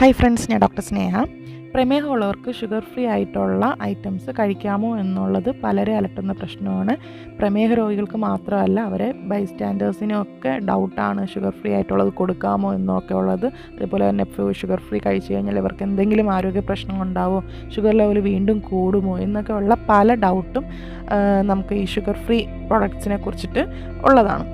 Hi friends ഞാൻ doctor Sneha. പ്രമേഹമുള്ളവർക്ക് sugar free ആയിട്ടുള്ള ഐറ്റംസ് കഴിക്കാമോ എന്നുള്ളത് പലരെ അലട്ടുന്ന പ്രശ്നമാണ്. പ്രമേഹ രോഗികൾക്ക് മാത്രമല്ല അവരെ ബൈസ്റ്റാൻഡേഴ്സിനും ഒക്കെ ഡൗട്ടാണ് ഷുഗർ ഫ്രീ ആയിട്ടുള്ളത് കൊടുക്കാമോ എന്നൊക്കെ ഉള്ളത്. അതുപോലെ തന്നെ ഷുഗർ ഫ്രീ കഴിച്ചു കഴിഞ്ഞാൽ ഇവർക്ക് എന്തെങ്കിലും ആരോഗ്യ പ്രശ്നം ഉണ്ടാവുമോ ഷുഗർ ലെവൽ വീണ്ടും കൂടുമോ എന്നൊക്കെ ഉള്ള പല ഡൗട്ടും നമുക്ക് ഈ ഷുഗർ ഫ്രീ പ്രൊഡക്ട്സിനെ കുറിച്ചിട്ട് ഉള്ളതാണ്.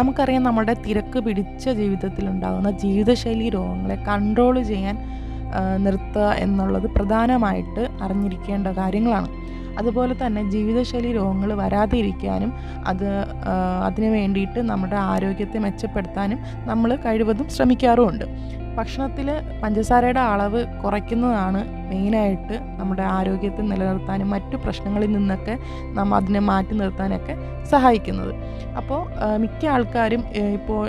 നമുക്കറിയാം നമ്മുടെ തിരക്ക് പിടിച്ച ജീവിതത്തിലുണ്ടാകുന്ന ജീവിതശൈലി രോഗങ്ങളെ കൺട്രോൾ ചെയ്യാൻ നിർത്തുക എന്നുള്ളത് പ്രധാനമായിട്ട് അറിഞ്ഞിരിക്കേണ്ട കാര്യങ്ങളാണ്. അതുപോലെ തന്നെ ജീവിതശൈലി രോഗങ്ങൾ വരാതിരിക്കാനും അത് അതിന് വേണ്ടിയിട്ട് നമ്മുടെ ആരോഗ്യത്തെ മെച്ചപ്പെടുത്താനും നമ്മൾ കഴിവതും ശ്രമിക്കാറുമുണ്ട്. ഭക്ഷണത്തിൽ പഞ്ചസാരയുടെ അളവ് കുറയ്ക്കുന്നതാണ് മെയിനായിട്ട് നമ്മുടെ ആരോഗ്യത്തെ നിലനിർത്താനും മറ്റു പ്രശ്നങ്ങളിൽ നിന്നൊക്കെ നമ്മൾ അതിനെ മാറ്റി നിർത്താനൊക്കെ സഹായിക്കുന്നത്. അപ്പോൾ മിക്ക ആൾക്കാരും ഇപ്പോൾ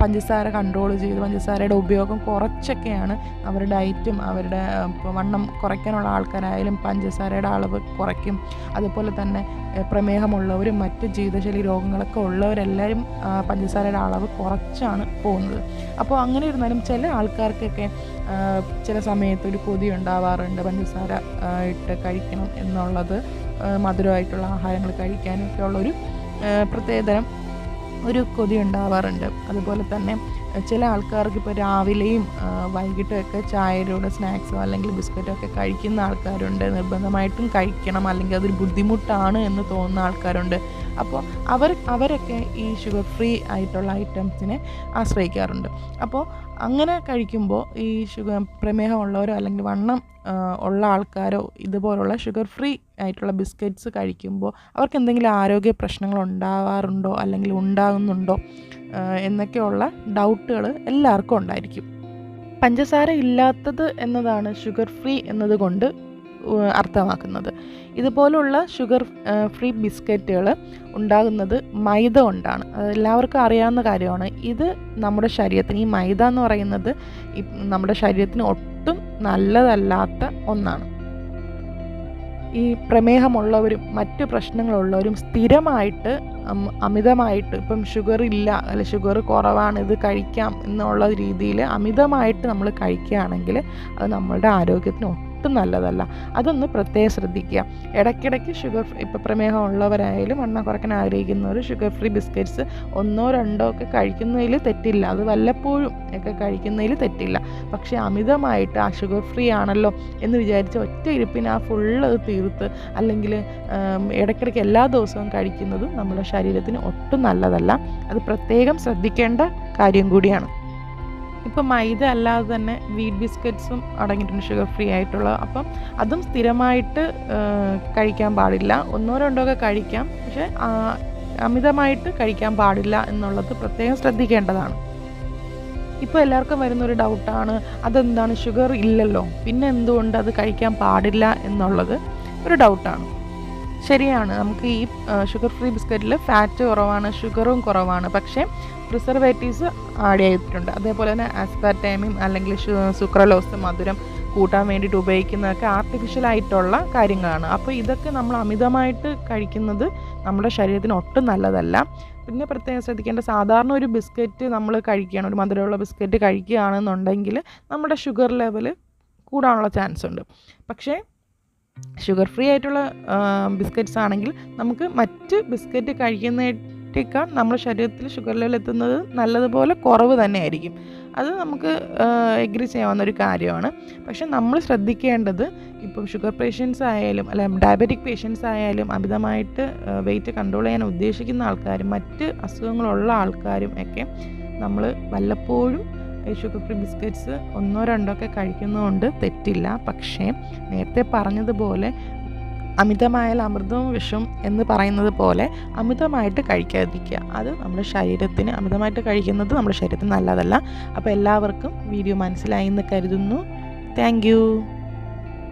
പഞ്ചസാര കൺട്രോൾ ചെയ്ത് പഞ്ചസാരയുടെ ഉപയോഗം കുറച്ചൊക്കെയാണ് അവരുടെ ഡയറ്റും അവരുടെ വണ്ണം കുറയ്ക്കാനുള്ള ആൾക്കാരായാലും പഞ്ചസാരയുടെ അളവ് കുറയ്ക്കും. അതുപോലെ തന്നെ പ്രമേഹമുള്ളവരും മറ്റ് ജീവിതശൈലി രോഗങ്ങളൊക്കെ ഉള്ളവരെല്ലാവരും പഞ്ചസാരയുടെ അളവ് കുറച്ചാണ് പോകുന്നത്. അപ്പോൾ അങ്ങനെ ഇരുന്നാലും ചില ആൾക്കാർക്കൊക്കെ ചില സമയത്ത് ഒരു കൊതി ഉണ്ടാവാറുണ്ട്. പഞ്ചസാര ഇട്ട് കഴിക്കണം എന്നുള്ളത് മധുരമായിട്ടുള്ള ആഹാരങ്ങൾ കഴിക്കാനൊക്കെ ഉള്ളൊരു പ്രത്യേകതരം ഒരു കൊതി ഉണ്ടാവാറുണ്ട്. അതുപോലെ തന്നെ ചില ആൾക്കാർക്ക് ഇപ്പോൾ രാവിലെയും വൈകിട്ടൊക്കെ ചായയിലൂടെ സ്നാക്സോ അല്ലെങ്കിൽ ബിസ്ക്കറ്റോ ഒക്കെ കഴിക്കുന്ന ആൾക്കാരുണ്ട്. നിർബന്ധമായിട്ടും കഴിക്കണം. അല്ലെങ്കിൽ അതൊരു ബുദ്ധിമുട്ടാണ് എന്ന് തോന്നുന്ന ആൾക്കാരുണ്ട്. അപ്പോൾ അവർ അവരൊക്കെ ഈ ഷുഗർ ഫ്രീ ആയിട്ടുള്ള ഐറ്റംസിനെ ആശ്രയിക്കാറുണ്ട്. അപ്പോൾ അങ്ങനെ കഴിക്കുമ്പോൾ ഈ ഷുഗർ പ്രമേഹമുള്ളവരോ അല്ലെങ്കിൽ വണ്ണം ഉള്ള ആൾക്കാരോ ഇതുപോലുള്ള ഷുഗർ ഫ്രീ ആയിട്ടുള്ള ബിസ്ക്കറ്റ്സ് കഴിക്കുമ്പോൾ അവർക്ക് എന്തെങ്കിലും ആരോഗ്യ പ്രശ്നങ്ങൾ ഉണ്ടാവാറുണ്ടോ അല്ലെങ്കിൽ ഉണ്ടാകുന്നുണ്ടോ എന്നൊക്കെയുള്ള ഡൗട്ടുകൾ എല്ലാവർക്കും ഉണ്ടായിരിക്കും. പഞ്ചസാര ഇല്ലാത്തത് എന്നതാണ് ഷുഗർ ഫ്രീ എന്നതുകൊണ്ട് അർത്ഥമാക്കുന്നത്. ഇതുപോലുള്ള ഷുഗർ ഫ്രീ ബിസ്ക്കറ്റുകൾ ഉണ്ടാകുന്നത് മൈദ കൊണ്ടാണ്. എല്ലാവർക്കും അറിയാവുന്ന കാര്യമാണ്. ഇത് നമ്മുടെ ശരീരത്തിന് ഈ മൈദ എന്ന് പറയുന്നത് നമ്മുടെ ശരീരത്തിന് ഒട്ടും നല്ലതല്ലാത്ത ഒന്നാണ്. ഈ പ്രമേഹമുള്ളവരും മറ്റു പ്രശ്നങ്ങളുള്ളവരും സ്ഥിരമായിട്ട് അമിതമായിട്ട് ഇപ്പം ഷുഗർ ഇല്ല അല്ല ഷുഗർ കുറവാണ് ഇത് കഴിക്കാം എന്നുള്ള രീതിയിൽ അമിതമായിട്ട് നമ്മൾ കഴിക്കുകയാണെങ്കിൽ അത് നമ്മളുടെ ആരോഗ്യത്തിന് ഒട്ടും നല്ലതല്ല. അതൊന്ന് പ്രത്യേകം ശ്രദ്ധിക്കുക. ഇടയ്ക്കിടയ്ക്ക് ഷുഗർ ഇപ്പോൾ പ്രമേഹം ഉള്ളവരായാലും വണ്ണം കുറയ്ക്കാൻ ആഗ്രഹിക്കുന്നവർ ഷുഗർ ഫ്രീ ബിസ്ക്കറ്റ്സ് ഒന്നോ രണ്ടോ ഒക്കെ കഴിക്കുന്നതിൽ തെറ്റില്ല. അത് വല്ലപ്പോഴും ഒക്കെ കഴിക്കുന്നതിൽ തെറ്റില്ല. പക്ഷേ അമിതമായിട്ട് ആ ഷുഗർ ഫ്രീ ആണല്ലോ എന്ന് വിചാരിച്ച് ഒറ്റ ഇരിപ്പിന് ആ ഫുള്ള് അത് തീർത്ത് അല്ലെങ്കിൽ ഇടയ്ക്കിടയ്ക്ക് എല്ലാ ദിവസവും കഴിക്കുന്നത് നമ്മുടെ ശരീരത്തിന് ഒട്ടും നല്ലതല്ല. അത് പ്രത്യേകം ശ്രദ്ധിക്കേണ്ട കാര്യം കൂടിയാണ്. ഇപ്പം മൈദ അല്ലാതെ തന്നെ വീറ്റ് ബിസ്ക്കറ്റ്സും അടങ്ങിയിട്ടുണ്ട് ഷുഗർ ഫ്രീ ആയിട്ടുള്ള. അപ്പം അതും സ്ഥിരമായിട്ട് കഴിക്കാൻ പാടില്ല. ഒന്നോ രണ്ടോ ഒക്കെ കഴിക്കാം. പക്ഷേ അമിതമായിട്ട് കഴിക്കാൻ പാടില്ല എന്നുള്ളത് പ്രത്യേകം ശ്രദ്ധിക്കേണ്ടതാണ്. ഇപ്പോൾ എല്ലാവർക്കും വരുന്നൊരു ഡൗട്ടാണ് അതെന്താണ്? ഷുഗർ ഇല്ലല്ലോ. പിന്നെ എന്തുകൊണ്ട് അത് കഴിക്കാൻ പാടില്ല എന്നുള്ളത് ഒരു ഡൗട്ടാണ് ശരിയാണ്. നമുക്ക് ഈ ഷുഗർ ഫ്രീ ബിസ്ക്കറ്റിൽ ഫാറ്റ് കുറവാണ് ഷുഗറും കുറവാണ്. പക്ഷേ പ്രിസർവേറ്റീവ്സ് ആഡ് ചെയ്തിട്ടുണ്ട്. അതേപോലെ തന്നെ ആസ്പാർട്ടേമിയും അല്ലെങ്കിൽ സുക്രലോസ് മധുരം കൂട്ടാൻ വേണ്ടിയിട്ട് ഉപയോഗിക്കുന്നതൊക്കെ ആർട്ടിഫിഷ്യൽ ആയിട്ടുള്ള കാര്യങ്ങളാണ്. അപ്പോൾ ഇതൊക്കെ നമ്മൾ അമിതമായിട്ട് കഴിക്കുന്നത് നമ്മുടെ ശരീരത്തിന് ഒട്ടും നല്ലതല്ല. പിന്നെ പ്രത്യേകം ശ്രദ്ധിക്കേണ്ട സാധാരണ ഒരു ബിസ്ക്കറ്റ് നമ്മൾ കഴിക്കുകയാണ് ഒരു മധുരമുള്ള ബിസ്ക്കറ്റ് കഴിക്കുകയാണെന്നുണ്ടെങ്കിൽ നമ്മുടെ ഷുഗർ ലെവൽ കൂടാനുള്ള ചാൻസ് ഉണ്ട്. പക്ഷേ ഷുഗർ ഫ്രീ ആയിട്ടുള്ള ബിസ്ക്കറ്റ്സ് ആണെങ്കിൽ നമുക്ക് മറ്റ് ബിസ്ക്കറ്റ് കഴിക്കുന്നതിനേക്കാൾ നമ്മുടെ ശരീരത്തിൽ ഷുഗർ ലെവൽ എത്തുന്നത് നല്ലതുപോലെ കുറവ് തന്നെ അത് നമുക്ക് എഗ്രി ചെയ്യാവുന്ന ഒരു കാര്യമാണ്. പക്ഷെ നമ്മൾ ശ്രദ്ധിക്കേണ്ടത് ഇപ്പം ഷുഗർ പേഷ്യൻസ് ആയാലും അല്ല ഡയബറ്റിക് പേഷ്യൻസ് ആയാലും അമിതമായിട്ട് വെയിറ്റ് കൺട്രോൾ ചെയ്യാൻ ഉദ്ദേശിക്കുന്ന ആൾക്കാരും മറ്റ് അസുഖങ്ങളുള്ള ആൾക്കാരും ഒക്കെ നമ്മൾ വല്ലപ്പോഴും ഷുഗർ ഫ്രീ ബിസ്ക്കറ്റ്സ് ഒന്നോ രണ്ടോ ഒക്കെ കഴിക്കുന്നതുകൊണ്ട് തെറ്റില്ല. പക്ഷേ നേരത്തെ പറഞ്ഞതുപോലെ അമിതമായാൽ അമൃതവും വിഷം എന്ന് പറയുന്നത് പോലെ അമിതമായിട്ട് കഴിക്കാതിരിക്കുക. അത് നമ്മുടെ ശരീരത്തിന് അമിതമായിട്ട് കഴിക്കുന്നത് നമ്മുടെ ശരീരത്തിന് നല്ലതല്ല. അപ്പോൾ എല്ലാവർക്കും വീഡിയോ മനസ്സിലായി എന്ന് കരുതുന്നു. താങ്ക്